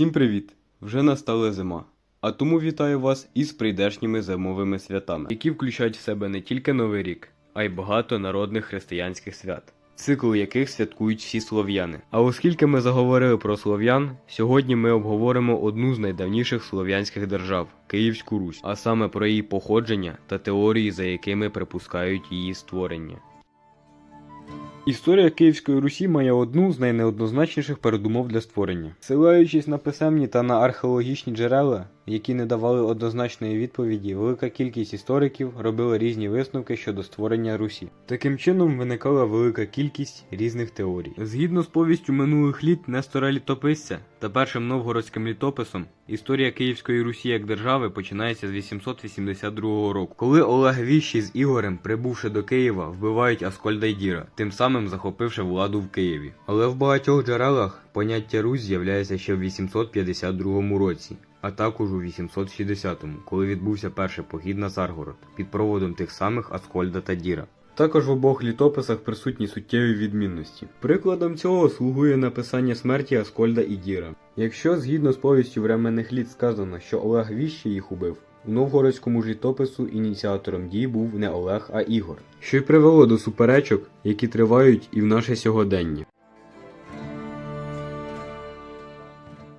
Всім привіт! Вже настала зима. А тому вітаю вас із прийдешніми зимовими святами, які включають в себе не тільки Новий рік, а й багато народних християнських свят, цикл яких святкують всі слов'яни. А оскільки ми заговорили про слов'ян, сьогодні ми обговоримо одну з найдавніших слов'янських держав Київську Русь, а саме про її походження та теорії, за якими припускають її створення. Історія Київської Русі має одну з найнеоднозначніших передумов для створення. Силаючись на писемні та на археологічні джерела, які не давали однозначної відповіді, велика кількість істориків робила різні висновки щодо створення Русі. Таким чином виникала велика кількість різних теорій. Згідно з повістю минулих літ Нестора Літописця та першим новгородським літописом, історія Київської Русі як держави починається з 882 року, коли Олег Віщий з Ігорем, прибувши до Києва, вбивають Аскольда Діра, тим самим захопивши владу в Києві. Але в багатьох джерелах поняття Русь з'являється ще в 852 році. А також у 860-му, коли відбувся перший похід на Царгород під проводом тих самих Аскольда та Діра. Також в обох літописах присутні суттєві відмінності. Прикладом цього слугує написання смерті Аскольда і Діра. Якщо згідно з повістю временних літ сказано, що Олег Віщий їх убив, у новгородському ж літопису ініціатором дій був не Олег, а Ігор, що й привело до суперечок, які тривають і в наше сьогодення.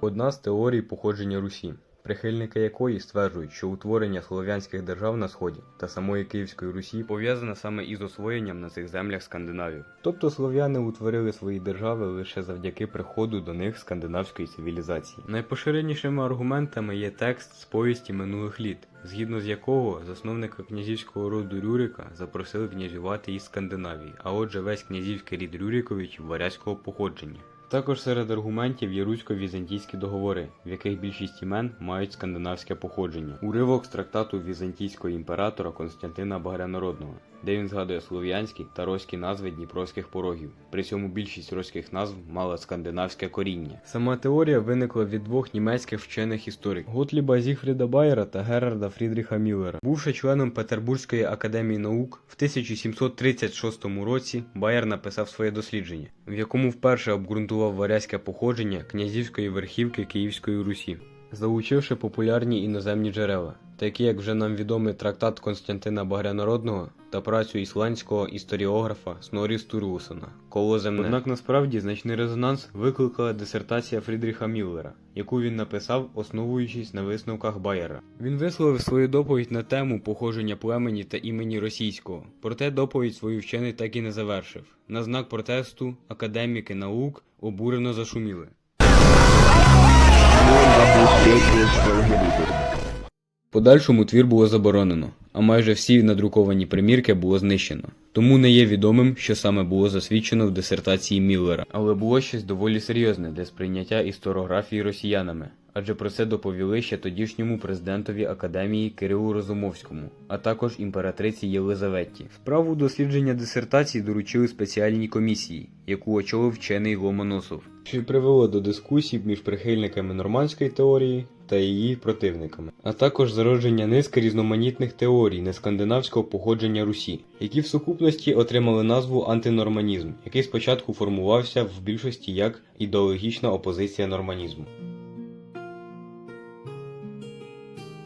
Одна з теорій походження Русі, прихильники якої стверджують, що утворення слов'янських держав на сході та самої Київської Русі пов'язане саме із освоєнням на цих землях Скандинавів. Тобто слов'яни утворили свої держави лише завдяки приходу до них скандинавської цивілізації. Найпоширенішими аргументами є текст з повісті минулих літ, згідно з якого засновника князівського роду Рюрика запросили князювати із Скандинавії, а отже весь князівський рід Рюриковичів варязького походження. Також серед аргументів є русько-візантійські договори, в яких більшість імен мають скандинавське походження. Уривок з трактату візантійського імператора Константина Багрянородного, де він згадує слов'янські та роські назви дніпровських порогів. При цьому більшість роських назв мала скандинавське коріння. Сама теорія виникла від двох німецьких вчених істориків Готліба Зігфріда Байера та Герарда Фрідріха Міллера. Бувши членом Петербурзької академії наук, в 1736 році Байер написав своє дослідження, в якому вперше обґрунтував варязьке походження князівської верхівки Київської Русі, залучивши популярні іноземні джерела, такі як вже нам відомий трактат Константина Багрянородного та працю ісландського історіографа Снорі Стурлусона «Коло земне». Однак насправді значний резонанс викликала дисертація Фрідріха Міллера, яку він написав, основуючись на висновках Байера. Він висловив свою доповідь на тему походження племені та імені російського. Проте доповідь свою вчений так і не завершив. На знак протесту академіки наук обурено зашуміли. Подальшому твір було заборонено, а майже всі надруковані примірки було знищено. Тому не є відомим, що саме було засвідчено в дисертації Міллера, але було щось доволі серйозне для сприйняття історографії росіянами. Адже про це доповіли ще тодішньому президентові академії Кирилу Розумовському, а також імператриці Єлизаветі. Справу дослідження дисертації доручили спеціальній комісії, яку очолив вчений Ломоносов, що привело до дискусій між прихильниками нормандської теорії та її противниками, а також зародження низки різноманітних теорій нескандинавського походження Русі, які в сукупності отримали назву антинорманізм, який спочатку формувався в більшості як ідеологічна опозиція норманізму.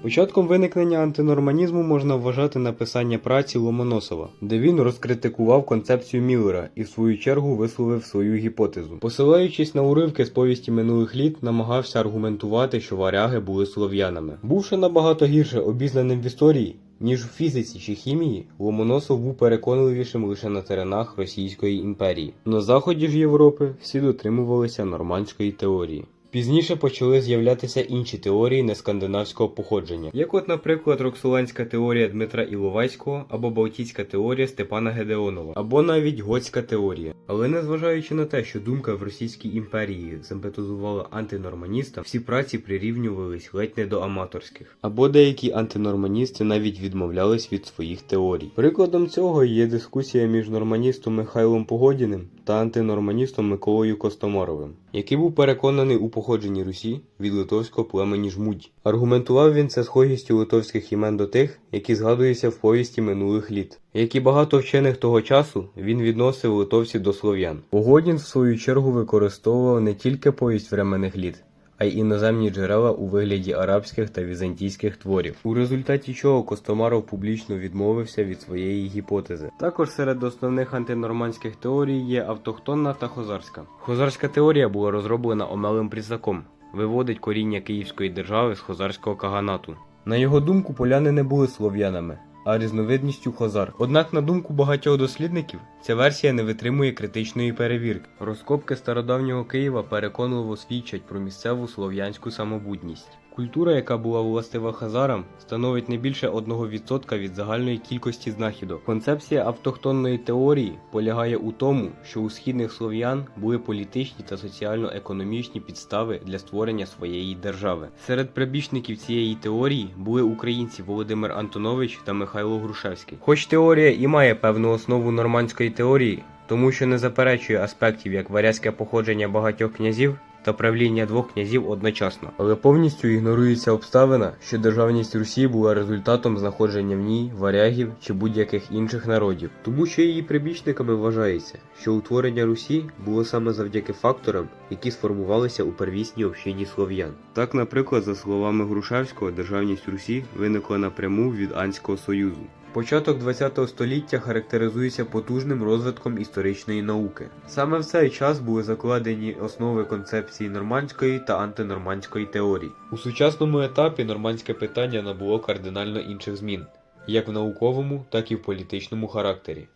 Початком виникнення антинорманізму можна вважати написання праці Ломоносова, де він розкритикував концепцію Міллера і в свою чергу висловив свою гіпотезу. Посилаючись на уривки з повісті минулих літ, намагався аргументувати, що варяги були слов'янами. Бувши набагато гірше обізнаним в історії, ніж у фізиці чи хімії, Ломоносов був переконливішим лише на теренах Російської імперії. На заході ж Європи всі дотримувалися нормандської теорії. Пізніше почали з'являтися інші теорії нескандинавського походження, як от, наприклад, роксоланська теорія Дмитра Іловайського або Балтійська теорія Степана Гедеонова, або навіть готська теорія. Але незважаючи на те, що думка в Російській імперії симпатизувала антинорманістам, всі праці прирівнювались ледь не до аматорських. Або деякі антинорманісти навіть відмовлялись від своїх теорій. Прикладом цього є дискусія між норманістом Михайлом Погодіним та антинорманістом Миколою Костомаровим, який був переконаний у походженні Русі від литовського племені Жмудь. Аргументував він це схожістю литовських імен до тих, які згадуються в повісті минулих літ. Як і багато вчених того часу, він відносив литовців до слов'ян. Погодін, в свою чергу, використовував не тільки повість временних літ, а й іноземні джерела у вигляді арабських та візантійських творів, у результаті чого Костомаров публічно відмовився від своєї гіпотези. Також серед основних антинормандських теорій є автохтонна та хозарська. Хозарська теорія була розроблена Омелем Прісаком, виводить коріння Київської держави з хозарського каганату. На його думку, поляни не були слов'янами, а різновидністю хозар. Однак, на думку багатьох дослідників, ця версія не витримує критичної перевірки. Розкопки стародавнього Києва переконливо свідчать про місцеву слов'янську самобутність. Культура, яка була властива хазарам, становить не більше 1% від загальної кількості знахідок. Концепція автохтонної теорії полягає у тому, що у східних слов'ян були політичні та соціально-економічні підстави для створення своєї держави. Серед прибічників цієї теорії були українці Володимир Антонович та Михайло Грушевський. Хоч теорія і має певну основу нормандської теорії, тому що не заперечує аспектів як варязьке походження багатьох князів та правління двох князів одночасно, але повністю ігнорується обставина, що державність Русі була результатом знаходження в ній варягів чи будь-яких інших народів, тому що її прибічниками вважається, що утворення Русі було саме завдяки факторам, які сформувалися у первісній общині слов'ян. Так, наприклад, за словами Грушевського, державність Русі виникла напряму від Анського союзу. Початок ХХ століття характеризується потужним розвитком історичної науки. Саме в цей час були закладені основи концепції нормандської та антинормандської теорій. У сучасному етапі нормандське питання набуло кардинально інших змін, як в науковому, так і в політичному характері.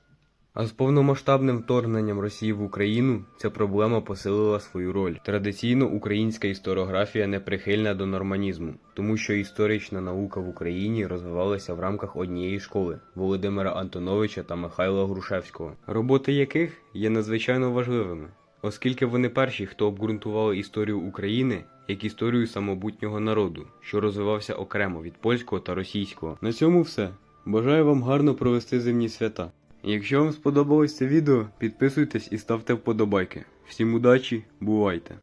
А з повномасштабним вторгненням Росії в Україну ця проблема посилила свою роль. Традиційно українська історіографія не прихильна до норманізму, тому що історична наука в Україні розвивалася в рамках однієї школи Володимира Антоновича та Михайла Грушевського, роботи яких є надзвичайно важливими, оскільки вони перші, хто обґрунтували історію України як історію самобутнього народу, що розвивався окремо від польського та російського. На цьому все. Бажаю вам гарно провести зимні свята. Якщо вам сподобалось це відео, підписуйтесь і ставте вподобайки. Всім удачі, бувайте!